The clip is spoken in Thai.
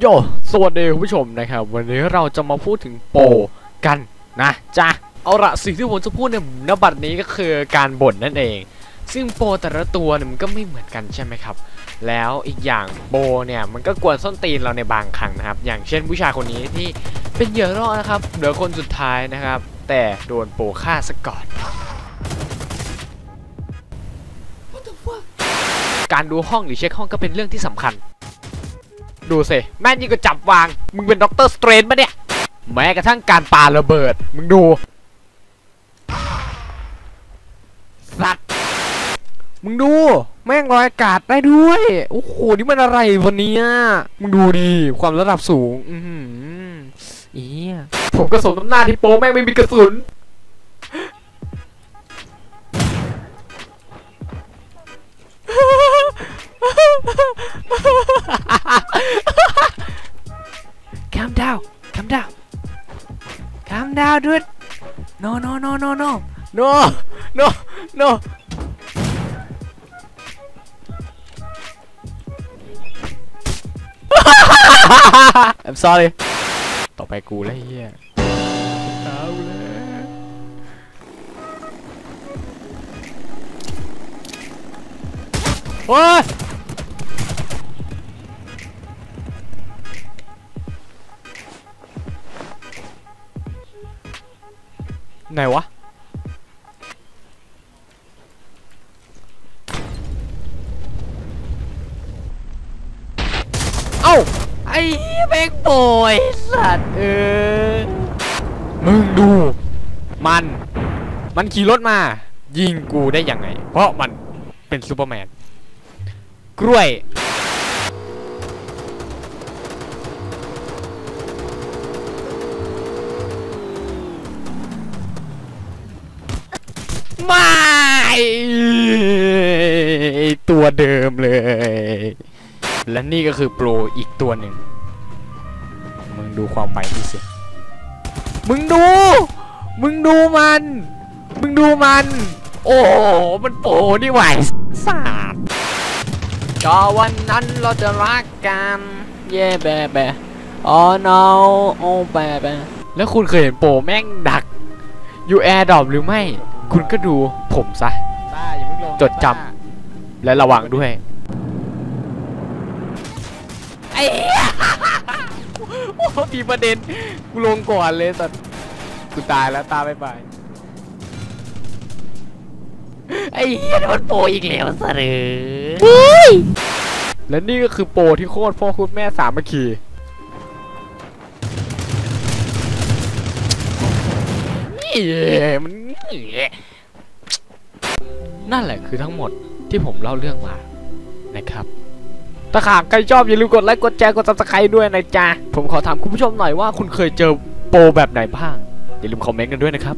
โยสวัสดีคุณผู้ชมนะครับ วันนี้เราจะมาพูดถึงโปกันนะจ๊ะเอาละสิ่งที่ผมจะพูดในนบัตรนี้ก็คือการบ่นนั่นเอง ซึ่งโปแต่ละตัวเนี่ยมันก็ไม่เหมือนกันใช่ไหมครับ แล้วอีกอย่างโปเนี่ยมันก็กวนส้นตีนเราในบางครั้งนะครับ อย่างเช่นผู้ชายคนนี้ที่เป็นเหยื่อล่อนะครับเหลือคนสุดท้ายนะครับ แต่โดนโปฆ่าซะก่อนการดูห้องหรือเช็คห้องก็เป็นเรื่องที่สำคัญ ดูสิแม่งยิ่งก็จับวาง มึงเป็นด็อกเตอร์สเตรนปะเนี่ย แม้กระทั่งการปาระเบิด มึงดู สัตว์ มึงดู แม่งลอยอากาศได้ด้วย โอ้โห นี่มันอะไรวันนี้มึงดูดิ ความระดับสูง อือหือเอียผมก็สมน้ำหน้าที่โป้แม่งไม่มีกระสุน calm down dude no no no no no no no no I'm sorry ต่อไปกูแล้วไอ้เฮียเอาแล้วโอ้ ไหนวะ เอ้า ไอ้แบงโบยสัตว์เออ มึงดู มัน มันขี่รถมา ยิงกูได้ยังไง เพราะมันเป็นซูเปอร์แมน กล้วย ไม่ตัวเดิมเลย และนี่ก็คือโปรอีกตัวหนึ่ง มึงดูความไปนี่สิ มึงดู มึงดูมัน มึงดูมัน โอ้มันโปรนี่ไหวสาดก็วันนั้นเราจะรักกัน เย่แบแบอ๋อ no โอ้แบแบแล้วคุณเคยเห็นโปรแม่งดัก อยู่แอร์ดรอปหรือไม่ คุณก็ดูผมซะ ต้าอย่าเพิ่งลงจดจำ ต้าและระวังด้วย ไอ้เหี้ยโอ้มีประเด็น กูลงก่อนเลยสัตว์กูตายแล้วตาไปไปไอ้เหี้ยโดนโปรอีกแล้วสะเลยและนี่ก็คือโปรที่โคตรพ่อคุณแม่สามัคคี มันนั่นแหละคือทั้งหมดที่ผมเล่าเรื่องมานะครับถ้าหากใครชอบอย่าลืมกดไลค์กดแชร์กดซับสไครต์ด้วยนะจ๊ะ ผมขอถามคุณผู้ชมหน่อยว่าคุณเคยเจอโปรแบบไหนบ้าง อย่าลืมคอมเมนต์กันด้วยนะครับ